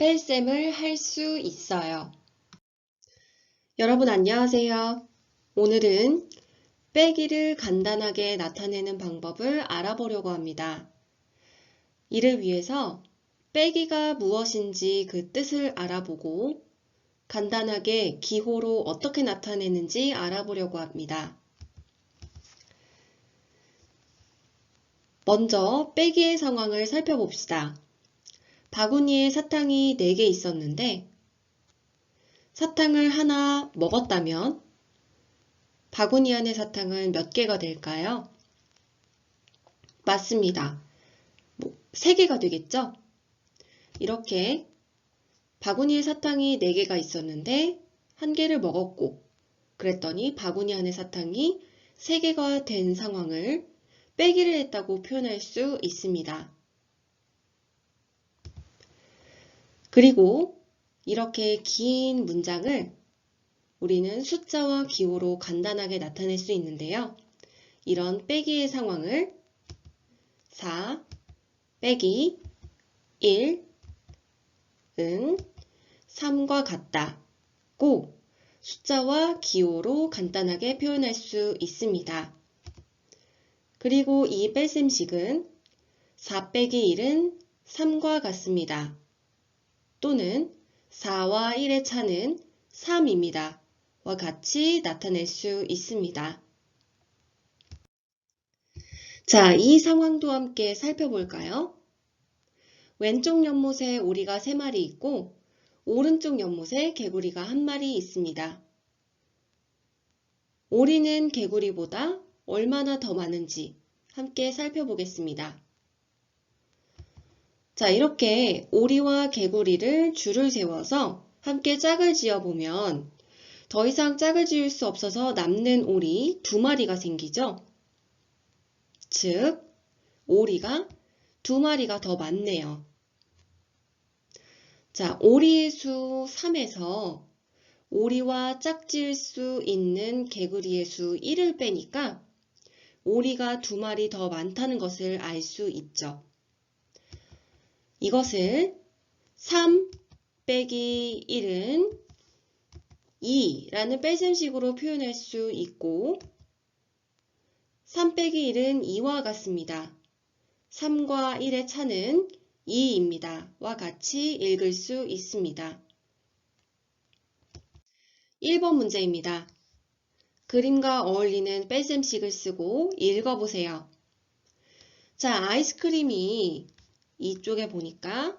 뺄셈을 할 수 있어요. 여러분 안녕하세요. 오늘은 빼기를 간단하게 나타내는 방법을 알아보려고 합니다. 이를 위해서 빼기가 무엇인지 그 뜻을 알아보고 간단하게 기호로 어떻게 나타내는지 알아보려고 합니다. 먼저 빼기의 상황을 살펴봅시다. 바구니에 사탕이 4개 있었는데 사탕을 하나 먹었다면 바구니 안의 사탕은 몇 개가 될까요? 맞습니다. 뭐, 3개가 되겠죠? 이렇게 바구니에 사탕이 4개가 있었는데 한 개를 먹었고 그랬더니 바구니 안에 사탕이 3개가 된 상황을 빼기를 했다고 표현할 수 있습니다. 그리고 이렇게 긴 문장을 우리는 숫자와 기호로 간단하게 나타낼 수 있는데요. 이런 빼기의 상황을 4 빼기 1은 3과 같다고 숫자와 기호로 간단하게 표현할 수 있습니다. 그리고 이 뺄셈식은 4 빼기 1은 3과 같습니다. 또는 4와 1의 차는 3입니다. 와 같이 나타낼 수 있습니다. 자, 이 상황도 함께 살펴볼까요? 왼쪽 연못에 오리가 3마리 있고 오른쪽 연못에 개구리가 1마리 있습니다. 오리는 개구리보다 얼마나 더 많은지 함께 살펴보겠습니다. 자, 이렇게 오리와 개구리를 줄을 세워서 함께 짝을 지어보면 더 이상 짝을 지을 수 없어서 남는 오리 두 마리가 생기죠. 즉, 오리가 두 마리가 더 많네요. 자, 오리의 수 3에서 오리와 짝지을 수 있는 개구리의 수 1을 빼니까 오리가 두 마리 더 많다는 것을 알 수 있죠. 이것을 3 빼기 1은 2라는 뺄셈식으로 표현할 수 있고 3 빼기 1은 2와 같습니다. 3과 1의 차는 2입니다. 와 같이 읽을 수 있습니다. 1번 문제입니다. 그림과 어울리는 뺄셈식을 쓰고 읽어보세요. 자, 아이스크림이 이쪽에 보니까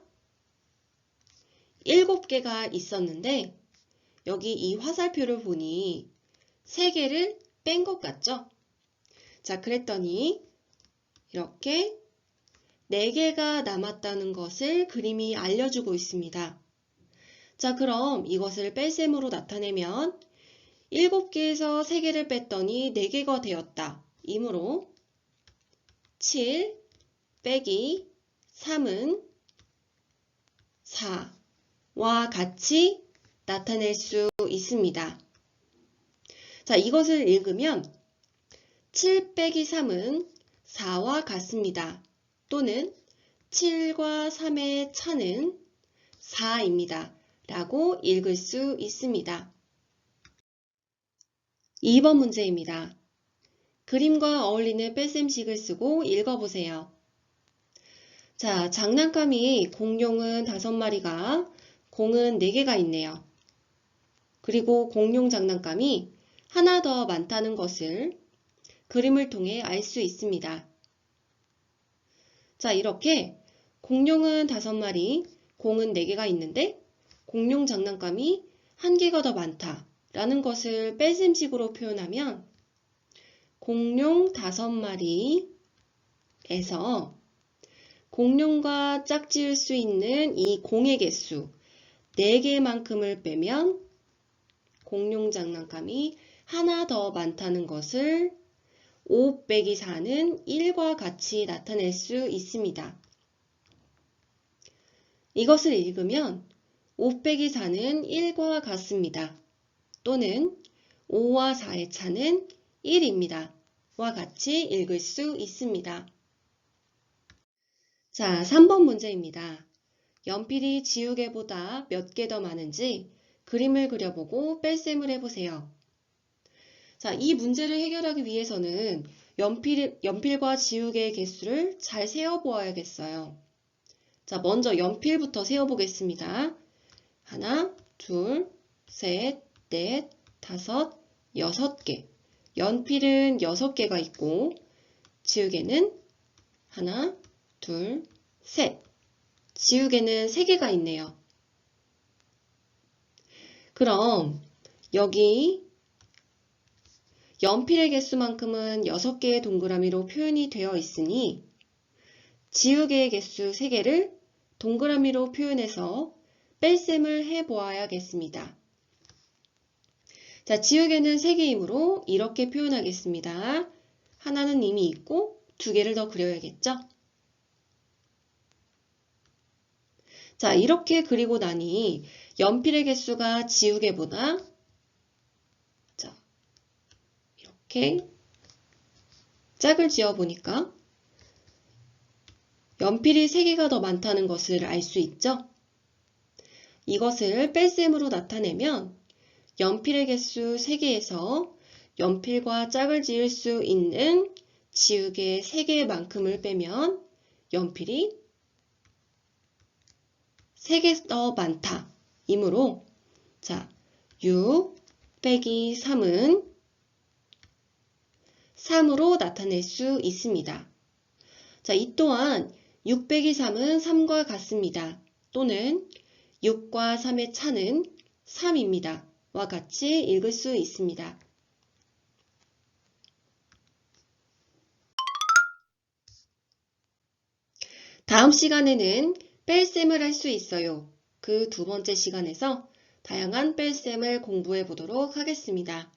7개가 있었는데 여기 이 화살표를 보니 3개를 뺀 것 같죠? 자, 그랬더니 이렇게 4개가 남았다는 것을 그림이 알려주고 있습니다. 자, 그럼 이것을 뺄셈으로 나타내면 7개에서 3개를 뺐더니 4개가 되었다. 이므로 7 빼기 3은 4와 같이 나타낼 수 있습니다. 자, 이것을 읽으면 7 빼기 3은 4와 같습니다. 또는 7과 3의 차는 4입니다. 라고 읽을 수 있습니다. 2번 문제입니다. 그림과 어울리는 뺄셈식을 쓰고 읽어보세요. 자, 장난감이 공룡은 5마리가 공은 4개가 있네요. 그리고 공룡 장난감이 하나 더 많다는 것을 그림을 통해 알 수 있습니다. 자, 이렇게 공룡은 5마리, 공은 4개가 있는데 공룡 장난감이 한 개가 더 많다 라는 것을 뺄셈식으로 표현하면 공룡 5마리에서 공룡과 짝지을 수 있는 이 공의 개수 4개만큼을 빼면 공룡 장난감이 하나 더 많다는 것을 5 빼기 4는 1과 같이 나타낼 수 있습니다. 이것을 읽으면 5 빼기 4는 1과 같습니다. 또는 5와 4의 차는 1입니다. 와 같이 읽을 수 있습니다. 자, 3번 문제입니다. 연필이 지우개보다 몇 개 더 많은지 그림을 그려보고 뺄셈을 해보세요. 자, 이 문제를 해결하기 위해서는 연필, 연필과 지우개의 개수를 잘 세어보아야겠어요. 자, 먼저 연필부터 세어보겠습니다. 하나, 둘, 셋, 넷, 다섯, 여섯 개. 연필은 여섯 개가 있고, 지우개는 하나, 둘, 셋. 지우개는 세 개가 있네요. 그럼 여기 연필의 개수만큼은 6개의 동그라미로 표현이 되어 있으니 지우개의 개수 3개를 동그라미로 표현해서 뺄셈을 해 보아야겠습니다. 자, 지우개는 3개이므로 이렇게 표현하겠습니다. 하나는 이미 있고 두 개를 더 그려야겠죠? 자, 이렇게 그리고 나니 연필의 개수가 지우개보다 자, 이렇게 짝을 지어 보니까 연필이 3개가 더 많다는 것을 알 수 있죠? 이것을 뺄셈으로 나타내면 연필의 개수 3개에서 연필과 짝을 지을 수 있는 지우개 3개만큼을 빼면 연필이 3개 더 많다. 이므로 자, 6 빼기 3은 3으로 나타낼 수 있습니다. 자, 이 또한 6 빼기 3은 3과 같습니다. 또는 6과 3의 차는 3입니다. 와 같이 읽을 수 있습니다. 다음 시간에는 뺄셈을 할 수 있어요. 그 두 번째 시간에서 다양한 뺄셈을 공부해 보도록 하겠습니다.